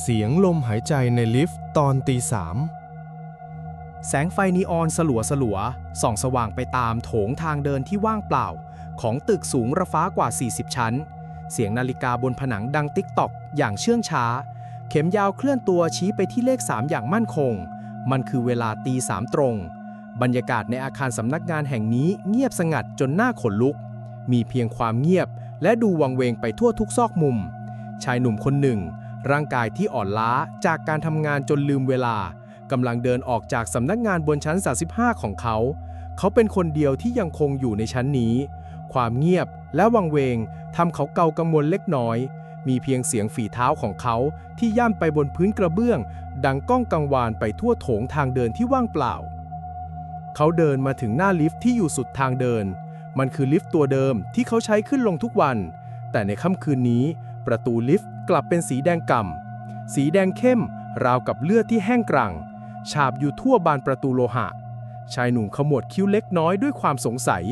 เสียงลมหายใจในลิฟต์ตอนตีสามแสงไฟนีออนสลัวสลัวส่องสว่างไปตามโถงทางเดินที่ว่างเปล่า ของตึกสูงระฟ้ากว่า 40 ชั้น เสียงนาฬิกาบนผนังดังติ๊กตอกอย่างเชื่องช้า เข็มยาวเคลื่อนตัวชี้ไปที่เลข 3 อย่างมั่นคง มันคือเวลาตีสามตรง บรรยากาศในอาคารสำนักงานแห่งนี้เงียบสงัดจนหน้าขนลุก มีเพียงความเงียบ และดูวังเวงไปทั่วทุกซอกมุม ชายหนุ่มคนหนึ่ง ร่างกายที่อ่อนล้าจากการทำงานจนลืมเวลากำลังเดินออกจากสำนักงานบนชั้น 35 ของเขา เขาเป็นคนเดียวที่ยังคงอยู่ในชั้นนี้ ความเงียบและวังเวงทำเขาเกากังวลเล็กน้อย มีเพียงเสียงฝีเท้าของเขาที่ย่ำไปบนพื้นกระเบื้อง ดังก้องกังวานไปทั่วโถงทางเดินที่ว่างเปล่า เขาเดินมาถึงหน้าลิฟต์ที่อยู่สุดทางเดิน มันคือลิฟต์ตัวเดิมที่เขาใช้ขึ้นลงทุกวัน แต่ในค่ำคืนนี้ ประตูลิฟต์กลับเป็นสีแดงก่ำสีแดงเข้ม ราวกับเลือดที่แห้งกรัง ฉาบอยู่ทั่วบานประตูโลหะ ชายหนุ่มขมวดคิ้วเล็กน้อยด้วยความสงสัย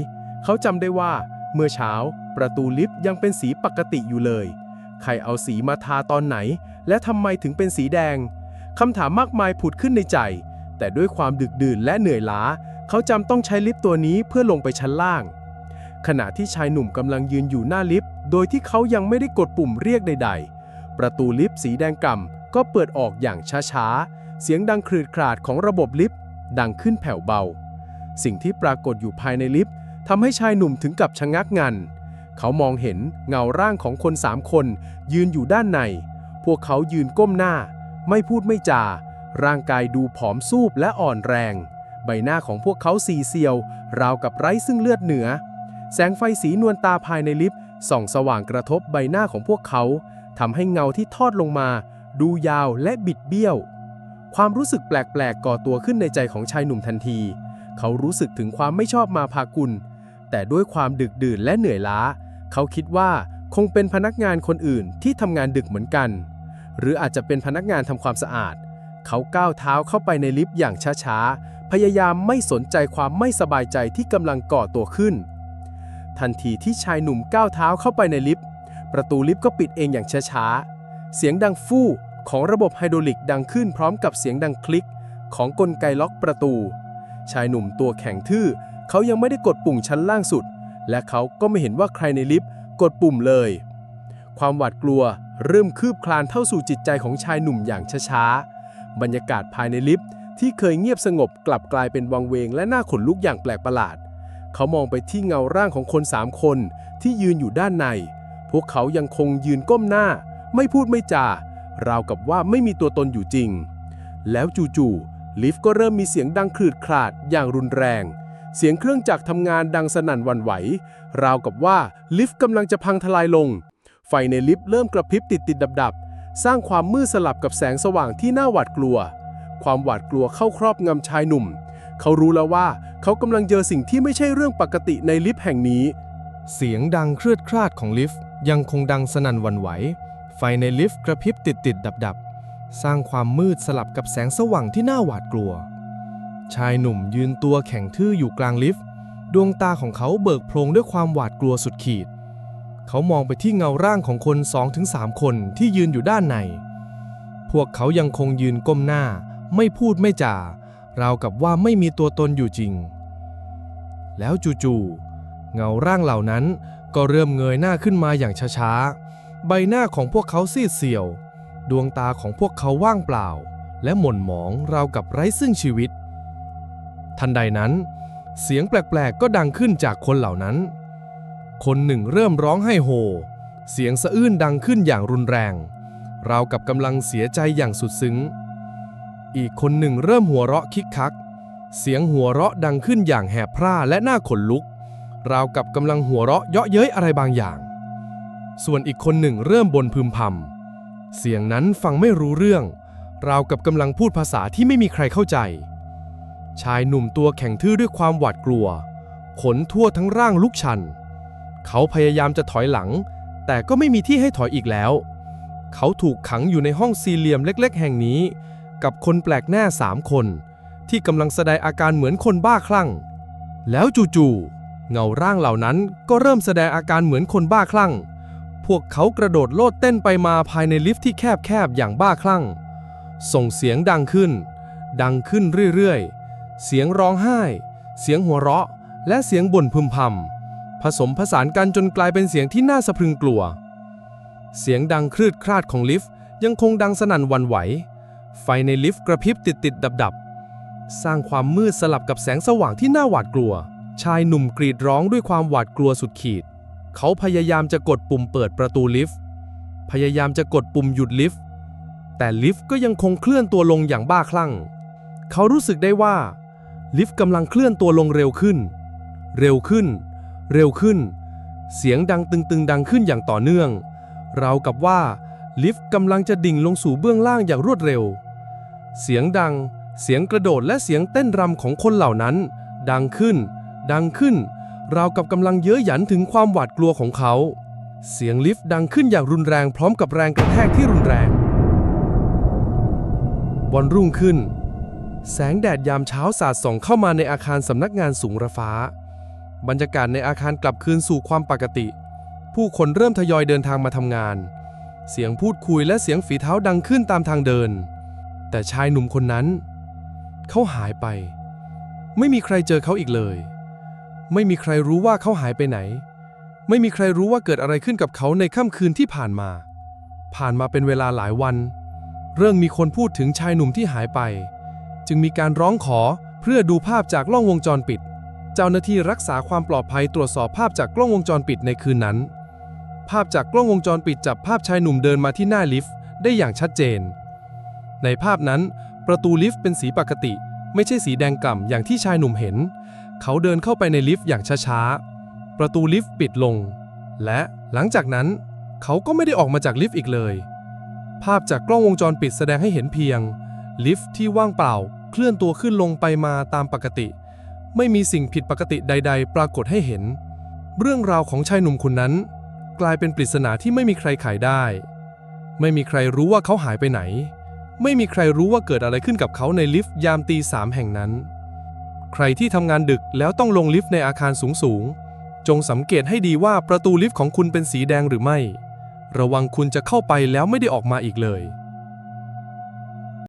เขาจำได้ว่า เมื่อเช้า ประตูลิฟต์ยังเป็นสีปกติอยู่เลย ใครเอาสีมาทาตอนไหน และทำไมถึงเป็นสีแดงคำถามมากมายผุดขึ้นในใจ แต่ด้วยความดึกดื่นและเหนื่อยล้า เขาจำต้องใช้ลิฟต์ตัวนี้เพื่อลงไปชั้นล่าง ขณะที่ชายหนุ่มกำลังยืนอยู่หน้าลิฟต์ โดยที่เขายังไม่ได้กดปุ่มเรียกใด ๆ ประตูลิฟต์สีแดงก่ำก็เปิดออกอย่างช้าๆ เสียงดังครืดคราดของระบบลิฟต์ ดังขึ้นแผ่วเบา สิ่งที่ปรากฏอยู่ภายในลิฟต์ทำให้ชายหนุ่มถึงกับชะงักงัน เขามองเห็นเงาร่างของคนสามคน ยืนอยู่ด้านใน พวกเขายืนก้มหน้า ไม่พูดไม่จา ร่างกายดูผอมซูบและอ่อนแรง ใบหน้าของพวกเขาสีเซียว ราวกับไร้ซึ่งเลือดเหนือ แสงไฟสีนวลตาภายในลิฟต์ส่องสว่างกระทบใบหน้าของพวกเขาทำให้เงาที่ทอดลงมา ดูยาวและบิดเบี้ยว ความรู้สึกแปลกๆก่อตัวขึ้นในใจของชายหนุ่มทันที เขารู้สึกถึงความไม่ชอบมาพากุลแต่ด้วยความดึกดื่นและเหนื่อยล้า เขาคิดว่าคงเป็นพนักงานคนอื่นที่ทำงานดึกเหมือนกัน หรืออาจจะเป็นพนักงานทำความสะอาด เขาก้าวเท้าเข้าไปในลิฟต์อย่างช้าๆพยายามไม่สนใจความไม่สบายใจที่กำลังก่อตัวขึ้น ทันทีที่ชายหนุ่มก้าวเท้าเข้าไปในลิฟต์ประตูลิฟต์ก็ปิดเองอย่างช้าๆ เสียงดังฟู่ของระบบไฮดรอลิกดังขึ้นพร้อมกับเสียงดังคลิก ของกลไกล็อกประตู ชายหนุ่มตัวแข็งทื่อ เขายังไม่ได้กดปุ่มชั้นล่างสุด และเขาก็ไม่เห็นว่าใครในลิฟต์กดปุ่มเลย ความหวาดกลัวเริ่มคืบคลานเข้าสู่จิตใจของชายหนุ่มอย่างช้าๆ บรรยากาศภายในลิฟต์ที่เคยเงียบสงบกลับกลายเป็นวังเวงและน่าขนลุกอย่างแปลกประหลาด เขามองไปที่เงาร่างของคนสามคนที่ยืนอยู่ด้านใน พวกเขายังคงยืนก้มหน้า ไม่พูดไม่จา ราวกับว่าไม่มีตัวตนอยู่จริง แล้วจู่ๆลิฟต์ก็เริ่มมีเสียงดังคลืดคลาดอย่างรุนแรง เสียงเครื่องจักรทำงานดังสนั่นหวันไหว ราวกับว่าลิฟต์กำลังจะพังทลายลง ไฟในลิฟต์เริ่มกระพริบติดติดดับดับสร้างความมืดสลับกับแสงสว่างที่น่าหวาดกลัว ความหวาดกลัวเข้าครอบงำชายหนุ่ม เขารู้แล้วว่าเขากำลังเจอสิ่งที่ไม่ใช่เรื่องปกติในลิฟต์แห่งนี้ เสียงดังเครือดคลาดของลิฟต์ยังคงดังสนั่นวันไหว ไฟในลิฟต์กระพริบติดติดดับดับสร้างความมืดสลับกับแสงสว่างที่น่าหวาดกลัว ชายหนุ่มยืนตัวแข็งทื่ออยู่กลางลิฟต์ ดวงตาของเขาเบิกโพลงด้วยความหวาดกลัวสุดขีด เขามองไปที่เงาร่างของคน2-3คนที่ยืนอยู่ด้านใน พวกเขายังคงยืนก้มหน้า ไม่พูดไม่จา ราวกับว่าไม่มีตัวตนอยู่จริง แล้วจู่ๆเงาร่างเหล่านั้นก็เริ่มเงยหน้าขึ้นมาอย่างช้าๆ ใบหน้าของพวกเขาซีดเซียว ดวงตาของพวกเขาว่างเปล่า และหม่นหมองราวกับไร้ซึ่งชีวิต ทันใดนั้น เสียงแปลกๆ ก็ดังขึ้นจากคนเหล่านั้น คนหนึ่งเริ่มร้องไห้โฮ เสียงสะอื้นดังขึ้นอย่างรุนแรง ราวกับกำลังเสียใจอย่างสุดซึ้ง อีกคนหนึ่งเริ่มหัวเราะคิกคัก เสียงหัวเราะดังขึ้นอย่างแหบพร่าและน่าขนลุก ราวกับกำลังหัวเราะเยาะเย้ยอะไรบางอย่าง ส่วนอีกคนหนึ่งเริ่มบ่นพึมพำเสียงนั้นฟังไม่รู้เรื่อง ราวกับกำลังพูดภาษาที่ไม่มีใครเข้าใจ ชายหนุ่มตัวแข็งทื่อด้วยความหวาดกลัว ขนทั่วทั้งร่างลุกชัน เขาพยายามจะถอยหลัง แต่ก็ไม่มีที่ให้ถอยอีกแล้ว เขาถูกขังอยู่ในห้องสี่เหลี่ยมเล็ก ๆ แห่งนี้ กับคนแปลกหน้าสามคน ที่กำลังแสดงอาการเหมือนคนบ้าคลั่ง แล้วจู่ๆเงาร่างเหล่านั้นก็เริ่มแสดงอาการเหมือนคนบ้าคลั่ง พวกเขากระโดดโลดเต้นไปมาภายในลิฟต์ที่แคบๆอย่างบ้าคลั่ง ส่งเสียงดังขึ้น ดังขึ้นเรื่อยๆ เสียงร้องไห้ เสียงหัวเราะ และเสียงบ่นพึมพำผสมผสานกันจนกลายเป็นเสียงที่น่าสะพรึงกลัว เสียงดังคลืดคลาดของลิฟต์ยังคงดังสนั่นวันไหว ไฟในลิฟต์กระพริบติดติดดับดับสร้างความมืดสลับกับแสงสว่างที่น่าหวาดกลัว ชายหนุ่มกรีดร้องด้วยความหวาดกลัวสุดขีด เขาพยายามจะกดปุ่มเปิดประตูลิฟต์ พยายามจะกดปุ่มหยุดลิฟต์ แต่ลิฟต์ก็ยังคงเคลื่อนตัวลงอย่างบ้าคลั่ง เขารู้สึกได้ว่า ลิฟต์กำลังเคลื่อนตัวลงเร็วขึ้น เร็วขึ้น เร็วขึ้น เสียงดังตึงๆ ดังขึ้นอย่างต่อเนื่อง ราวกับว่าลิฟต์กำลังจะดิ่งลงสู่เบื้องล่างอย่างรวดเร็ว เสียงดัง เสียงกระโดดและเสียงเต้นรำของคนเหล่านั้น ดังขึ้น ดังขึ้น ราวกับกำลังเย้ยหยันถึงความหวาดกลัวของเขา เสียงลิฟต์ดังขึ้นอย่างรุนแรงพร้อมกับแรงกระแทกที่รุนแรงวันรุ่งขึ้น แสงแดดยามเช้าสาดส่องเข้ามาในอาคารสำนักงานสูงระฟ้า บรรยากาศในอาคารกลับคืนสู่ความปกติ ผู้คนเริ่มทยอยเดินทางมาทำงาน เสียงพูดคุยและเสียงฝีเท้าดังขึ้นตามทางเดิน แต่ชายหนุ่มคนนั้น เขาหายไป ไม่มีใครเจอเขาอีกเลย ไม่มีใครรู้ว่าเขาหายไปไหน ไม่มีใครรู้ว่าเกิดอะไรขึ้นกับเขาในค่ำคืนที่ผ่านมา ผ่านมาเป็นเวลาหลายวัน เรื่องมีคนพูดถึงชายหนุ่มที่หายไป จึงมีการร้องขอเพื่อดูภาพจากกล้องวงจรปิด เจ้าหน้าที่รักษาความปลอดภัยตรวจสอบภาพจากกล้องวงจรปิดในคืนนั้น ภาพจากกล้องวงจรปิดจับภาพชายหนุ่มเดินมาที่หน้าลิฟต์ได้อย่างชัดเจน ในภาพนั้น ประตูลิฟต์เป็นสีปกติ ไม่ใช่สีแดงกล่ำอย่างที่ชายหนุ่มเห็น เขาเดินเข้าไปในลิฟต์อย่างช้าๆ ประตูลิฟต์ปิดลง และหลังจากนั้น เขาก็ไม่ได้ออกมาจากลิฟต์อีกเลย ภาพจากกล้องวงจรปิดแสดงให้เห็นเพียง ลิฟต์ที่ว่างเปล่าเคลื่อนตัวขึ้นลงไปมาตามปกติ ไม่มีสิ่งผิดปกติใด ๆ ปรากฏให้เห็น เรื่องราวของชายหนุ่มคนนั้น กลายเป็นปริศนาที่ไม่มีใครไขได้ ไม่มีใครรู้ว่าเขาหายไปไหน ไม่มีใครรู้ว่าเกิดอะไรขึ้นกับเขาในลิฟต์ยามตีสามแห่งนั้น ใครที่ทำงานดึกแล้วต้องลงลิฟต์ในอาคารสูงๆ จงสังเกตให้ดีว่าประตูลิฟต์ของคุณเป็นสีแดงหรือไม่ ระวังคุณจะเข้าไปแล้วไม่ได้ออกมาอีกเลย